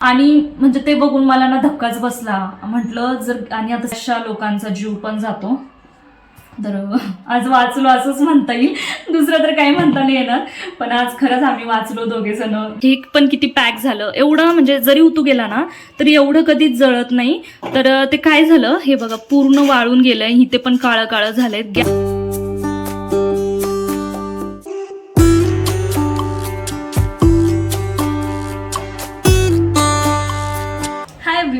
आणि म्हणजे ते बघून मला ना धक्काच बसला. म्हटलं जर आणि आता अशा लोकांचा जीव पण जातो. तर आज वाचलो असंच म्हणता येईल. दुसरं तर काही म्हणता नाही येणार. पण आज खरंच आम्ही वाचलो दोघे जण. ठीक पण किती पॅक झालं. एवढं म्हणजे जरी उतू गेला ना तरी एवढं कधीच जळत नाही. तर ते काय झालं? हे बघा पूर्ण वाळून गेलंय. इथे पण काळं काळं झालंय.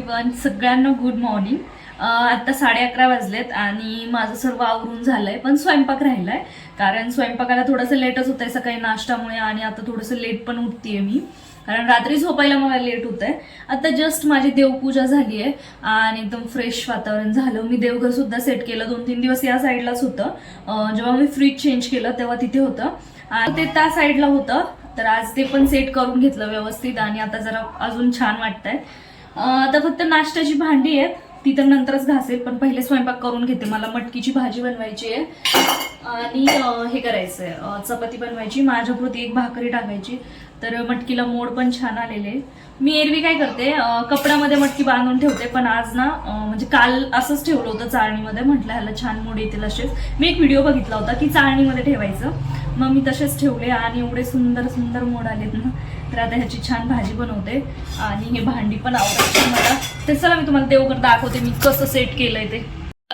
एव्हरीवन सगळ्यांना गुड मॉर्निंग आत्ता साडे अकरा वाजलेत आणि माझं सर्व आवरून झालंय पण स्वयंपाक राहिलाय. कारण स्वयंपाकाला थोडंसं लेटच होतंय सकाळी नाश्त्यामुळे आणि आता थोडंसं लेट पण उठतीये मी. कारण रात्री झोपायला मला लेट होत आहे आता जस्ट माझी देवपूजा झाली आहे आणि एकदम फ्रेश वातावरण झालं. मी देवघर सुद्धा सेट केलं. दोन तीन दिवस या साईडलाच होतं. जेव्हा मी फ्रीज चेंज केलं तेव्हा तिथे होतं. आणि ते त्या साईडला होतं. तर आज ते पण सेट करून घेतलं व्यवस्थित आणि आता जरा अजून छान वाटतंय. आता फक्त नाश्त्याची भांडी आहेत. ती तर नंतरच घासेल पण पहिले स्वयंपाक करून घेते. मला मटकीची भाजी बनवायची आहे. आणि हे करायचंय. चपाती बनवायची माझ्यापुरती एक भाकरी टाकायची. तर मटकीला मोड पण छान आलेले. मी एरवी काय करते कपड्यामध्ये मटकी बांधून ठेवते पण आज ना म्हणजे काल असंच ठेवलं होतं चाळणीमध्ये. म्हटलं ह्याला छान मोड येतील असेच. मी एक व्हिडिओ बघितला होता की चाळणीमध्ये ठेवायचं. मग मी तसेच ठेवले आणि एवढे सुंदर सुंदर मोड आलेत ना. तर आता ह्याची छान भाजी बनवते. आणि हे भांडी पण आवडायची मला तर चला मी तुम्हाला देवघर दाखवते मी कसं सेट केलंय ते.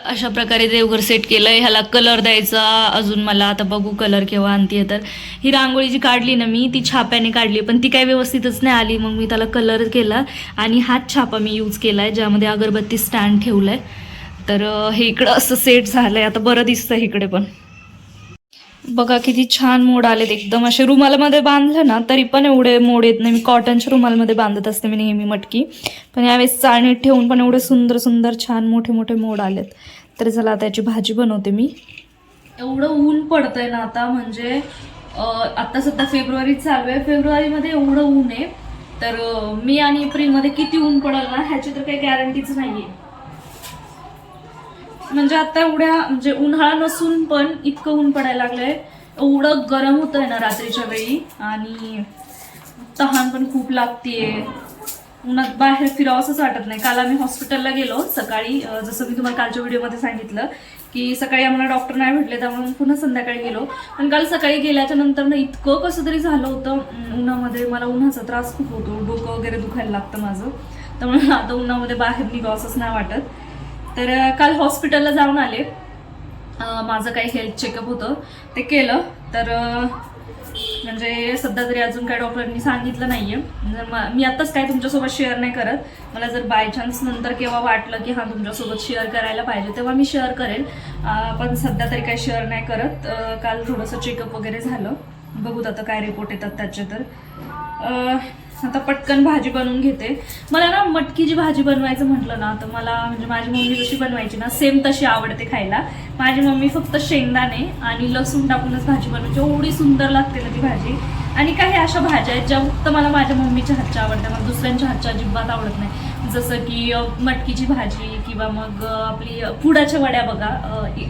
अशा प्रकारे देवघर सेट केलंय. ह्याला कलर द्यायचा अजून मला. आता बघू कलर केव्हा आणतीये तर. ही रांगोळी जी काढली ना मी ती छाप्याने काढली पण ती काही व्यवस्थितच नाही आली. मग मी त्याला कलर केला. आणि हाच छापा मी यूज केलाय ज्यामध्ये अगरबत्ती स्टँड ठेवलंय. तर हे इकडं असं सेट झालंय. आता बरं दिसतं इकडे पण. बघा किती छान मोड आलेत एकदम. असे रुमालामध्ये बांधलं ना तरी पण एवढे मोड येत नाही. मी कॉटनच्या रुमालमध्ये बांधत असते मी नेहमी मटकी. पण यावेळेस चाळणीत ठेवून पण एवढे सुंदर सुंदर छान मोठे मोठे मोड आलेत. तर चला आता याची भाजी बनवते मी. एवढं ऊन पडतंय ना आता म्हणजे आता सध्या फेब्रुवारी चालू आहे. फेब्रुवारीमध्ये एवढं ऊन आहे. तर मे आणि एप्रिलमध्ये किती ऊन पडेल ना ह्याची तर काही गॅरंटीच नाही आहे म्हणजे आता एवढ्या म्हणजे उन्हाळा नसून पण इतकं ऊन पडायला लागलंय. एवढं गरम होतंय ना रात्रीच्या वेळी. आणि तहान पण खूप लागतीये. उन्हात बाहेर फिरावंसंच वाटत नाही. काल आम्ही हॉस्पिटलला गेलो सकाळी. जसं मी तुम्हाला कालच्या व्हिडिओमध्ये सांगितलं की सकाळी आम्हाला डॉक्टर नाही भेटले त्यामुळे पुन्हा संध्याकाळी गेलो. पण काल सकाळी गेल्याच्यानंतर ना इतकं कसं तरी झालं होतं. उन्हामध्ये मला उन्हाचा त्रास खूप होतो. डोकं वगैरे दुखायला लागतं माझं. त्यामुळे आता उन्हामध्ये बाहेर निघावंसंच नाही वाटत. तर काल हॉस्पिटलला जाऊन आले. माझं काही हेल्थ चेकअप होतं. ते केलं. तर म्हणजे सध्या तरी अजून काय डॉक्टरांनी सांगितलं नाही आहे म्हणजे म- मी आत्ताच काय तुमच्यासोबत शेअर नाही करत. मला जर बाय चान्स नंतर केव्हा वाटलं की हां तुमच्यासोबत शेअर करायला पाहिजे तेव्हा मी शेअर करेल पण सध्या तरी काही शेअर नाही करत. काल थोडंसं चेकअप वगैरे झालं. बघूत आता काय रिपोर्ट येतात त्याचे तर. आता पटकन भाजी बनवून घेते. मला ना मटकीची भाजी बनवायचं म्हटलं ना तर मला म्हणजे माझी मम्मी जशी बनवायची ना सेम तशी आवडते खायला. माझी मम्मी फक्त शेंगदाणे आणि लसूण टाकूनच भाजी बनवायची एवढी सुंदर लागते ना ती भाजी. आणि काही अशा भाज्या आहेत ज्या फक्त मला माझ्या मम्मीच्या हातच्या आवडतात. मला दुसऱ्यांच्या हातच्या अजिबात आवडत नाही. जसं की मटकीची भाजी किंवा मग आपली पुडाच्या वड्या बघा.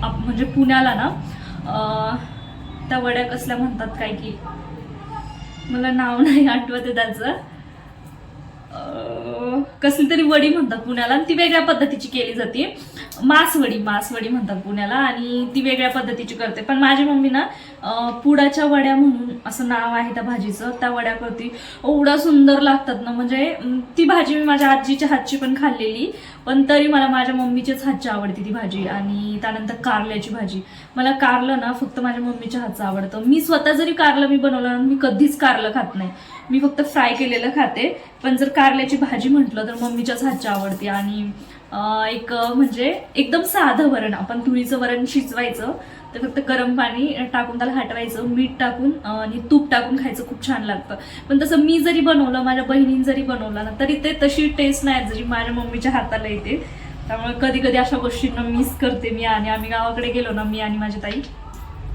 आप- म्हणजे पुण्याला ना त्या वड्या कसल्या म्हणतात काय की मला नाव नाही आठवत आहे त्याचं. कसली तरी वडी म्हणतात पुण्याला आणि ती वेगळ्या पद्धतीची केली जाते. मासवडी मासवडी म्हणतात पुण्याला आणि ती वेगळ्या पद्धतीची करते. पण माझी मम्मी ना पुडाच्या वड्या म्हणून असं नाव आहे त्या भाजीचं त्या वड्या करते. एवढ्या सुंदर लागतात ना म्हणजे ती भाजी मी माझ्या आजीच्या हातची पण खाल्लेली पण तरी मला माझ्या मम्मीच्याच हातची आवडते ती भाजी आणि त्यानंतर कारल्याची भाजी. मला कारलं ना फक्त माझ्या मम्मीच्या हातचं आवडतं. मी स्वतः जरी कारलं मी बनवलं मी कधीच कारलं खात नाही. मी फक्त फ्राय केलेलं खाते. पण जर कारल्याची भाजी म्हटलं तर मम्मीच्याच हातची आवडते आणि एक म्हणजे एकदम साधं वरण. आपण तुळीचं वरण शिजवायचं तर फक्त गरम पाणी टाकून त्याला हटवायचं मीठ टाकून आणि तूप टाकून खायचं खूप छान लागतं. पण तसं मी जरी बनवलं माझ्या बहिणीने जरी बनवलं ना तरी ते तशी टेस्ट नाही जरी माझ्या मम्मीच्या हाताला येते. त्यामुळे कधी कधी अशा गोष्टींना मिस करते मी आणि आम्ही गावाकडे गेलो ना मी आणि माझी ताई.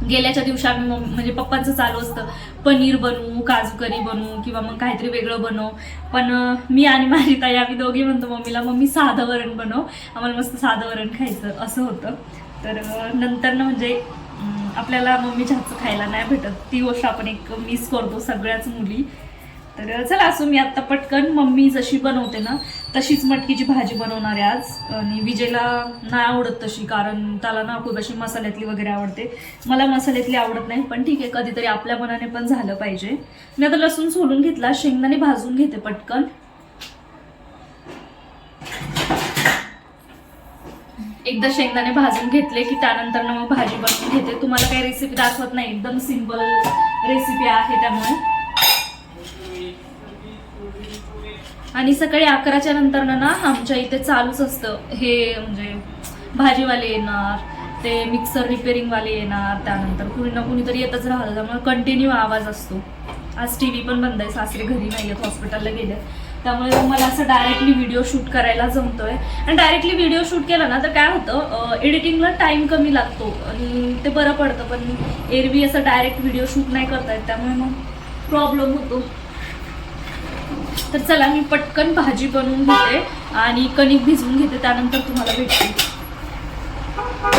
गेल्याच्या दिवशी आम्ही म्हणजे पप्पांचं चालू असतं पनीर बनवू काजू करी बनवू किंवा मग काहीतरी वेगळं बनवू. पण मी आणि माझी ताई आम्ही दोघी म्हणतो मम्मीला मम्मी साधं वरण बनव. आम्हाला मस्त साधं वरण खायचं. असं होतं. तर नंतर ना म्हणजे आपल्याला मम्मीच्या हातचं खायला नाही भेटत. ती गोष्ट आपण एक मिस करतो सगळ्याच मुली. तर चला असं मी आता पटकन मम्मी जशी बनवते ना तशीच मटकीची भाजी बनवणार आहे आज. आणि विजयला नाही आवडत तशी कारण त्याला ना खूप अशी मसाल्यातली वगैरे आवडते. मला मसाल्यातली आवडत नाही पण ठीक आहे कधीतरी आपल्या मनाने पण झालं पाहिजे. मी आता लसूण सोलून घेतला शेंगदाणे भाजून घेते पटकन. एकदा शेंगदाणे भाजून घेतले की त्यानंतर ना मग भाजी बनवून घेते. तुम्हाला काही रेसिपी दाखवत नाही एकदम सिंपल रेसिपी आहे त्यामुळे. आणि सकाळी अकराच्या नंतर ना आमच्या इथे चालूच असतं. हे म्हणजे भाजीवाले येणार ते मिक्सर रिपेअरिंगवाले येणार त्यानंतर कुणी ना कुणीतरी येतच राहतं. त्यामुळे कंटिन्यू आवाज असतो. आज टी व्ही पण बंद आहे सासरे घरी नाही आहेत हॉस्पिटलला गेले त्यामुळे मला असं डायरेक्टली व्हिडिओ शूट करायला जमतोय. आणि डायरेक्टली व्हिडिओ शूट केला ना तर काय होतं एडिटिंगला टाईम कमी लागतो. आणि ते बरं पडतं पण एरवी असं डायरेक्ट व्हिडिओ शूट नाही करता येत. त्यामुळे मग प्रॉब्लेम होतो. तर चला मी पटकन भाजी बनवून घेते आणि कणिक भिजवून घेते त्यानंतर तुम्हाला भेटते.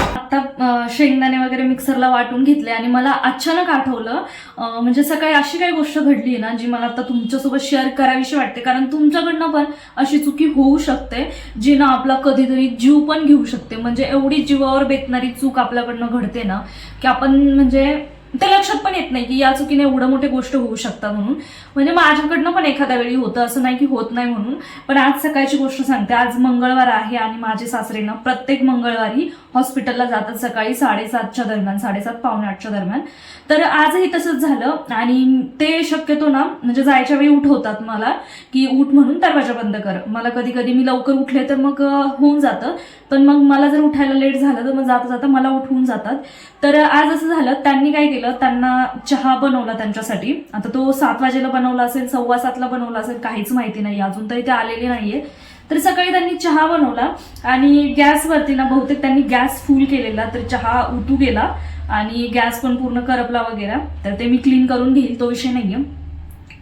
आता शेंगदाणे वगैरे मिक्सरला वाटून घेतले आणि मला अचानक आठवलं म्हणजे सकाळी अशी काही गोष्ट घडली ना जी मला आता तुमच्यासोबत शेअर करावीशी वाटते. कारण तुमच्याकडनं पण अशी चुकी होऊ शकते जी ना आपला कधीतरी जीव पण घेऊ शकते. म्हणजे एवढी जीवावर बेतणारी चूक आपल्याकडनं घडते ना की आपण म्हणजे ते लक्षात पण येत नाही की या चुकीने एवढं मोठे गोष्ट होऊ शकतात म्हणून. म्हणजे माझ्याकडनं पण एखाद्या वेळी होतं असं नाही की होत नाही म्हणून. पण आज सकाळची गोष्ट सांगते. आज मंगळवार आहे आणि माझे सासरे ना प्रत्येक मंगळवारी हॉस्पिटलला जातात सकाळी साडेसातच्या दरम्यान साडेसात पावणे आठच्या दरम्यान. तर आजही तसंच झालं आणि ते शक्यतो ना म्हणजे जायच्या वेळी उठवतात मला की उठ म्हणून दरवाजा बंद कर. मला कधी कधी मी लवकर उठले तर मग होऊन जातं. पण मग मला जर उठायला लेट झालं तर मग जाता जाता मला उठवून जातात. तर आज असं झालं त्यांनी काय केलं त्यांना चहा बनवला त्यांच्यासाठी. आता तो सात वाजेला बनवला असेल सव्वा सातला बनवला असेल काहीच माहिती नाही. अजून तरी ते आलेले नाहीये. तर सकाळी त्यांनी चहा बनवला आणि गॅसवरती ना बहुतेक त्यांनी गॅस फुल केलेला तर चहा उतू गेला आणि गॅस पण पूर्ण करपला वगैरे. तर ते मी क्लीन करून घेईल तो विषय नाहीये.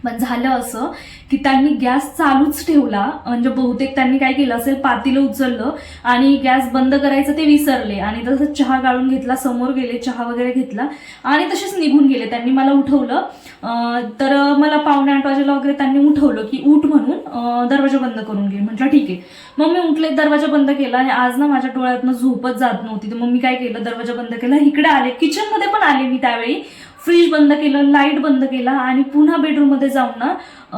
पण झालं असं की त्यांनी गॅस चालूच ठेवला. म्हणजे बहुतेक त्यांनी काय केलं असेल पातीलं उचललं आणि गॅस बंद करायचं ते विसरले. आणि तसं चहा गाळून घेतला समोर गेले चहा वगैरे घेतला आणि तसेच निघून गेले. त्यांनी मला उठवलं. तर मला पावणे आठ वाजेला वगैरे त्यांनी उठवलं की उठ म्हणून दरवाजा बंद करून घे. म्हटलं ठीक आहे. मग मी उठले दरवाजा बंद केला आणि आज ना माझ्या डोळ्यातनं झोपच जात नव्हती. तर मग मी काय केलं दरवाजा बंद केला. इकडे आले किचनमध्ये पण आले मी त्यावेळी. फ्रीज बंद केलं लाइट बंद केला आणि पुन्हा बेडरूममध्ये जाऊन ना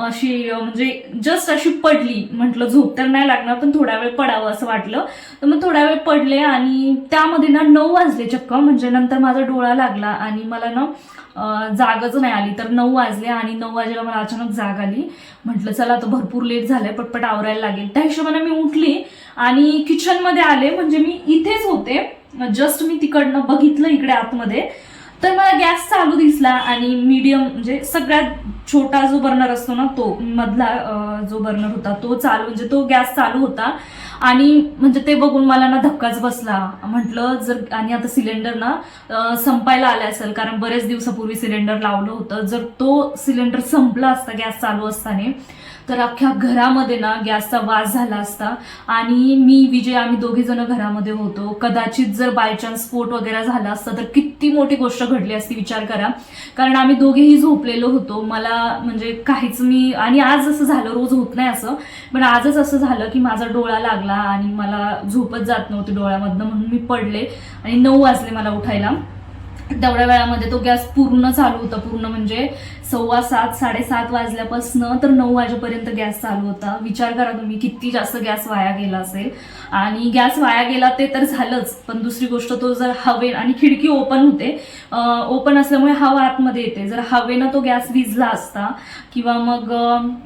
अशी म्हणजे जस्ट अशी पडली. म्हटलं झोप तर नाही लागणार पण थोडा वेळ पडावं असं वाटलं. तर मग थोडा वेळ पडले आणि त्यामध्ये ना नऊ वाजले चक्क. म्हणजे नंतर माझा डोळा लागला आणि मला ना जागच नाही आली. तर नऊ वाजले आणि नऊ वाजेला मला अचानक जाग आली. म्हटलं चला आता भरपूर लेट झालंय पटपट आवरायला लागेल. त्या हिशोबाने मी उठली आणि किचनमध्ये आले. म्हणजे मी इथेच होते. जस्ट मी तिकडनं बघितलं इकडे आतमध्ये. तर मला गॅस चालू दिसला आणि मीडियम म्हणजे सगळ्यात छोटा जो बर्नर असतो ना तो मधला जो बर्नर होता तो चालू म्हणजे तो गॅस चालू होता. आणि म्हणजे ते बघून मला ना धक्काच बसला. म्हटलं जर आणि आता सिलेंडर ना संपायला आले असेल कारण बरेच दिवसापूर्वी सिलेंडर लावलं होतं. जर तो सिलेंडर संपला असता गॅस चालू असताना तर अख्ख्या घरामध्ये ना गॅसचा वास झाला असता. आणि मी विजय आम्ही दोघे जण घरामध्ये होतो. कदाचित जर बाय चान्स स्फोट वगैरे झाला असता तर किती मोठी गोष्ट घडली असती विचार करा. कारण आम्ही दोघेही झोपलेलो होतो. मला म्हणजे काहीच मी आणि आज असं झालं रोज होत नाही असं. पण आजच असं झालं की माझा डोळा लागला आणि मला झोपत जात नव्हती डोळ्यामधनं म्हणून मी पडले. आणि नऊ वाजले मला उठायला. तेवढ्या वेळामध्ये तो गॅस पूर्ण चालू होता. पूर्ण म्हणजे सव्वा सात साडेसात वाजल्यापासनं तर नऊ वाजेपर्यंत गॅस चालू होता. विचार करा तुम्ही किती जास्त गॅस वाया गेला असेल. आणि गॅस वाया गेला ते तर झालंच. पण दुसरी गोष्ट तो जर हवे आणि खिडकी ओपन होते ओपन असल्यामुळे हवा आतमध्ये येते. जर हवेनं तो गॅस विजला असता किंवा मग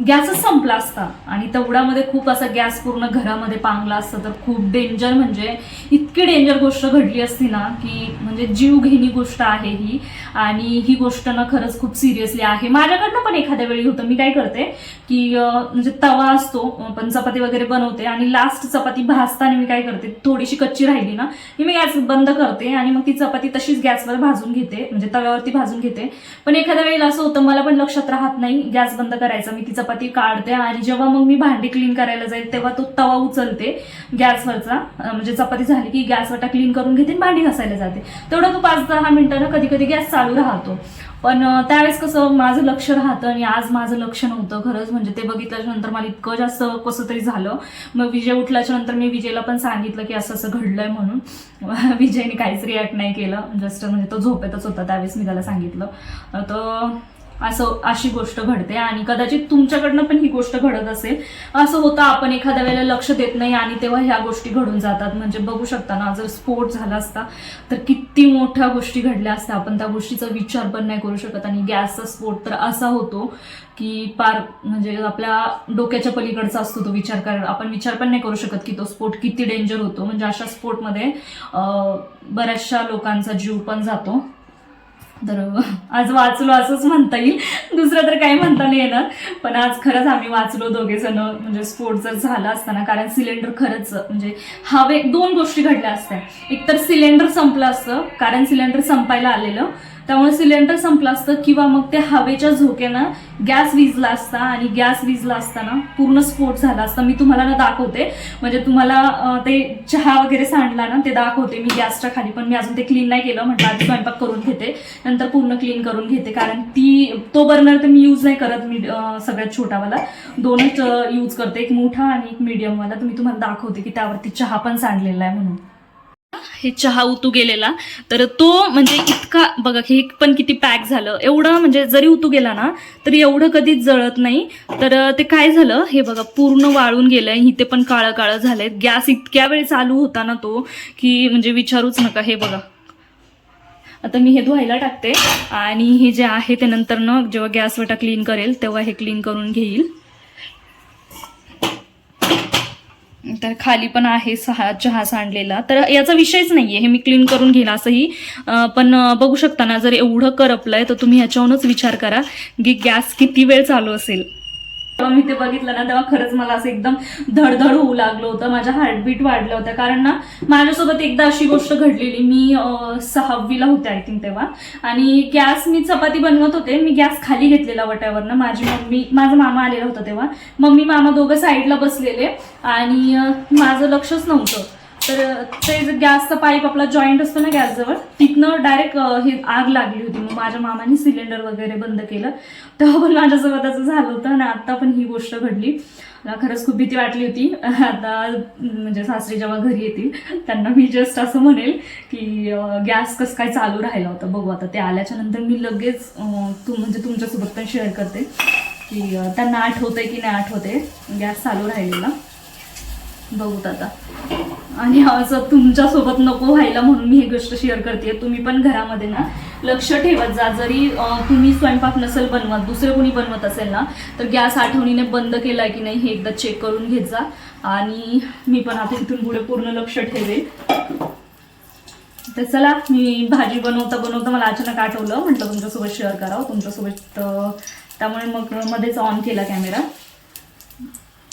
गॅसच संपला असता आणि तेवढ्यामध्ये खूप असा गॅस पूर्ण घरामध्ये पांगला असता तर खूप डेंजर म्हणजे इतकी डेंजर गोष्ट घडली असती ना की म्हणजे जीव घेणी गोष्ट आहे ही. आणि ही गोष्ट ना खरंच खूप सिरियसली आहे. माझ्याकडनं पण एखाद्या वेळी होतं. मी काय करते की म्हणजे तवा असतो पण चपाती वगैरे बनवते आणि लास्ट चपाती भाजताना मी काय करते थोडीशी कच्ची राहिली ना की मी गॅस बंद करते आणि मग ती चपाती तशीच गॅसवर भाजून घेते म्हणजे तव्यावरती भाजून घेते. पण एखाद्या वेळेला असं होतं मला पण लक्षात राहत नाही गॅस बंद करायचा मी ती चपाती काढते आणि जेव्हा मग मी भांडी क्लीन करायला जाईल तेव्हा तो तवा उचलते गॅसवरचा. म्हणजे चपाती झाली की गॅसवटा क्लीन करून घेते आणि भांडी घासायला जाते. तेवढं तो पाच दहा मिनिटानं कधी कधी गॅस चालू राहतो. पण त्यावेळेस कसं माझं लक्ष राहतं आणि आज माझं लक्ष नव्हतं खरंच. म्हणजे ते बघितल्याच्या नंतर मला इतकं जास्त कसं तरी झालं. मग विजय उठल्याच्या नंतर मी विजयला पण सांगितलं की असं असं घडलंय म्हणून. विजयने काहीच रिॲक्ट नाही केलं. जस्ट म्हणजे तो झोपेतच होता त्यावेळेस मी त्याला सांगितलं. तर असं अशी गोष्ट घडते. आणि कदाचित तुमच्याकडनं पण ही गोष्ट घडत असेल. असं होतं आपण एखाद्या वेळेला लक्ष देत नाही आणि तेव्हा ह्या गोष्टी घडून जातात. म्हणजे बघू शकता ना जर स्फोट झाला असता तर किती मोठ्या गोष्टी घडल्या असत्या आपण त्या गोष्टीचा विचार पण नाही करू शकत. आणि गॅसचा स्फोट तर असा होतो की पार म्हणजे आपल्या डोक्याच्या पलीकडचा असतो तो विचार कर आपण विचार पण नाही करू शकत की तो स्फोट किती डेंजर होतो. म्हणजे अशा स्फोटमध्ये बऱ्याचशा लोकांचा जीव पण जातो. तर आज वाचलो असंच म्हणता येईल. दुसरं तर काही म्हणता नाही येणार. पण आज खरंच आम्ही वाचलो दोघे जण म्हणजे स्फोट जर झाला असताना कारण सिलेंडर खरंच म्हणजे हवे दोन गोष्टी घडल्या असत्या. एक तर सिलेंडर संपलं असतं कारण सिलेंडर संपायला आलेलं त्यामुळे सिलेंडर संपलं असतं किंवा मग ते हवेच्या झोक्यानं गॅस विजला असता आणि गॅस विजला असताना पूर्ण स्फोट झाला असता. मी तुम्हाला ना दाखवते. म्हणजे तुम्हाला ते चहा वगैरे सांडला ना ते दाखवते मी गॅसच्या खाली. पण मी अजून ते क्लीन नाही केलं. म्हटलं आधी स्वयंपाक करून घेते. नंतर पूर्ण क्लीन करून घेते. कारण ती तो बर्नर तर मी यूज नाही करत मी सगळ्यात छोटावाला. दोनच यूज करते. एक मोठा आणि एक मीडियमवाला तर मी तुम्हाला दाखवते की त्यावरती चहा पण सांडलेला आहे म्हणून. हे चहा उतू गेलेला. तर तो म्हणजे इतका बघा हे पण किती पॅक झालं. एवढं म्हणजे जरी उतू गेला ना तरी एवढं कधीच जळत नाही. तर ते काय झालं हे बघा पूर्ण वाळून गेलंय. इथे पण काळं काळं झालंय. गॅस इतक्या वेळ चालू होता ना तो की म्हणजे विचारूच नका. हे बघा. आता मी हे धुवायला टाकते. आणि हे जे आहे ते नंतर न जेव्हा गॅस वटा क्लीन करेल तेव्हा हे क्लीन करून घेईल. तर खाली पण आहे सहा चहा सांडलेला तर याचा विषयच नाही आहे हे मी क्लीन करून घेईन असंही. पण बघू शकता ना जर एवढं करपलं आहे तर तुम्ही ह्याच्यावरूनच विचार करा की गॅस किती वेळ चालू असेल. तेव्हा मी ते बघितलं ना तेव्हा खरंच मला असं एकदम धडधड होऊ लागलं होतं. माझ्या हार्टबीट वाढलं होतं कारण ना माझ्यासोबत एकदा अशी गोष्ट घडलेली. मी सहावीला होते आय थिंक तेव्हा. आणि गॅस मी चपाती बनवत होते. मी गॅस खाली घेतलेला वट्यावरनं. माझी मम्मी माझा मामा आलेला होता तेव्हा. मम्मी मामा दोघं साईडला बसलेले. आणि माझं लक्षच नव्हतं. तर ते जे गॅसचा पाईप आपला जॉईंट असतो ना गॅसजवळ तिथनं डायरेक्ट हे आग लागली होती. मग माझ्या मामाने सिलेंडर वगैरे बंद केलं. तेव्हा पण माझ्यासोबत असं झालं होतं आणि आता पण ही गोष्ट घडली. मला खरंच खूप भीती वाटली होती. आता म्हणजे सासरी जेव्हा घरी येतील त्यांना मी जस्ट असं म्हणेल की गॅस कसं काय चालू राहिला होता बघू आता. ते आल्याच्यानंतर मी लगेच तू म्हणजे तुमच्यासोबत पण शेअर करते की त्यांना आठवतंय की नाही आठवते गॅस चालू राहिलेला. बघूत आता. आणि असं तुमच्यासोबत नको व्हायला म्हणून मी ही गोष्ट शेअर करते तुम्ही पण घरामध्ये ना लक्ष ठेवत जा. जरी तुम्ही स्वयंपाक नसेल बनवत दुसरे कोणी बनवत असेल ना तर गॅस आठवणीने बंद केला की नाही हे एकदा चेक करून घेत जा. आणि मी पण आता इथून पुढे पूर्ण लक्ष ठेवेल. तर चला मी भाजी बनवता बनवता मला अचानक आठवलं. म्हटलं तुमच्यासोबत शेअर करावं. तुमच्यासोबत त्यामुळे मग मध्येच ऑन केला कॅमेरा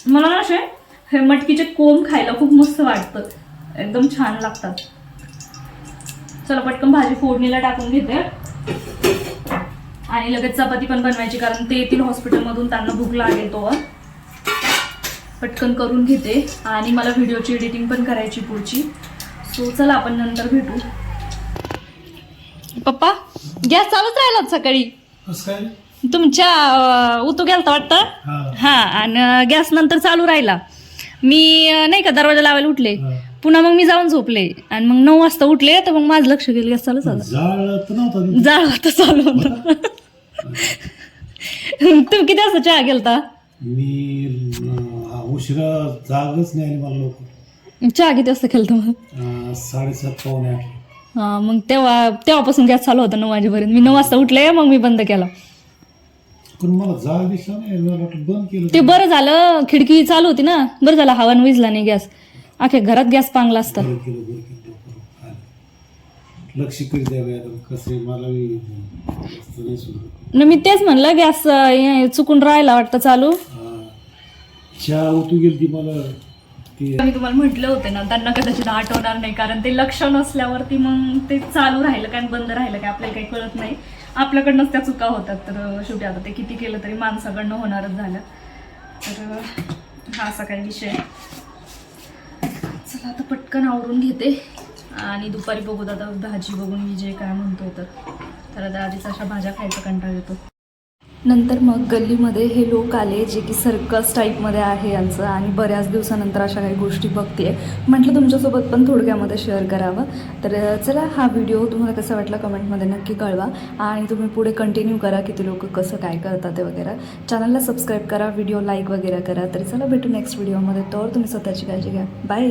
मला ना असे हे मटकीचे कोंब खायला खूप मस्त वाटतं. एकदम छान लागतात. चला पटकन भाजी फोडणीला टाकून घेते. आणि लगेच चपाती पण बनवायची कारण ते येतील हॉस्पिटलमधून त्यांना भूक लागेल तोवर पटकन करून घेते. आणि मला व्हिडिओची एडिटिंग पण करायची पुढची. सो चला आपण नंतर भेटू. पप्पा गॅस चालूच राहिला सकाळी. तुमच्या उतू गेलता वाटतं? हा. हा आणि गॅस नंतर चालू राहिला. मी अं, नाही का दरवाजा लावायला उठले. पुन्हा मग मी जाऊन झोपले. आणि मग नऊ वाजता उठले तर मग माझं लक्ष गेलं गॅस चालू झालं. जाळ तर नव्हता तिथे. जाळ होतं चालू होतं. तुम्ही किती वाजता चहा गेलता? मी अं, उशिरा जागच नाही आली मला लोक चहा किती वाजता केलता मग? साडेसात पावणे आठ हा मग तेव्हा तेव्हापासून गॅस चालू होता नऊ वाजेपर्यंत. मी नऊ वाजता उठले मग मी बंद केला. पण मला जाग दिसला नाही मला वाटलं बंद केलं ते बरं झालं खिडकी चालू होती ना. बरं झालं हवा विजला नाही गॅस. अख्या घरात गॅस पांगला असता. बरं केलं बरं केलं लवकर आलं. लक्ष करीत द्यावे आता कसं आहे, मला बी जास्त नाही सुचत. न मी तेच म्हणलं गॅस अं, हे चुकून राहिला वाटतं चालू. चहा उतू गेली ती मला. ते मी तुम्हाला म्हटलं होते ना त्यांना कदाचित आठवणार नाही कारण ते लक्ष नसल्यावरती मग ते चालू राहिलं काय बंद राहिलं काय आपल्याला काही कळत नाही. आपल्याकडनंच त्या चुका होतात. तर शेवटी आता ते किती केलं तरी माणसाकडनं होणारच झालं. तर हा असा काही विषय चला आता पटकन आवरून घेते. आणि दुपारी बघू आता भाजी बघून विजय काय म्हणतो तर. तर तर आधीच अशा भाज्या खायचा कंटाळा येतो. नंतर मग गल्लीमध्ये हे लोक आले जे की सर्कस टाईपमध्ये आहे यांचं आणि बऱ्याच दिवसानंतर अशा काही गोष्टी बघते म्हटलं तुमच्यासोबत पण थोडक्यामध्ये शेअर करावं. तर चला हा व्हिडिओ तुम्हाला कसा वाटला कमेंटमध्ये नक्की कळवा. आणि तुम्ही पुढे कंटिन्यू करा की ते लोक कसं काय करतात ते वगैरे. चॅनलला सबस्क्राईब करा व्हिडिओ लाईक वगैरे करा. तरी चला भेटू नेक्स्ट व्हिडिओमध्ये तर तुम्ही स्वतःची काळजी घ्या. बाय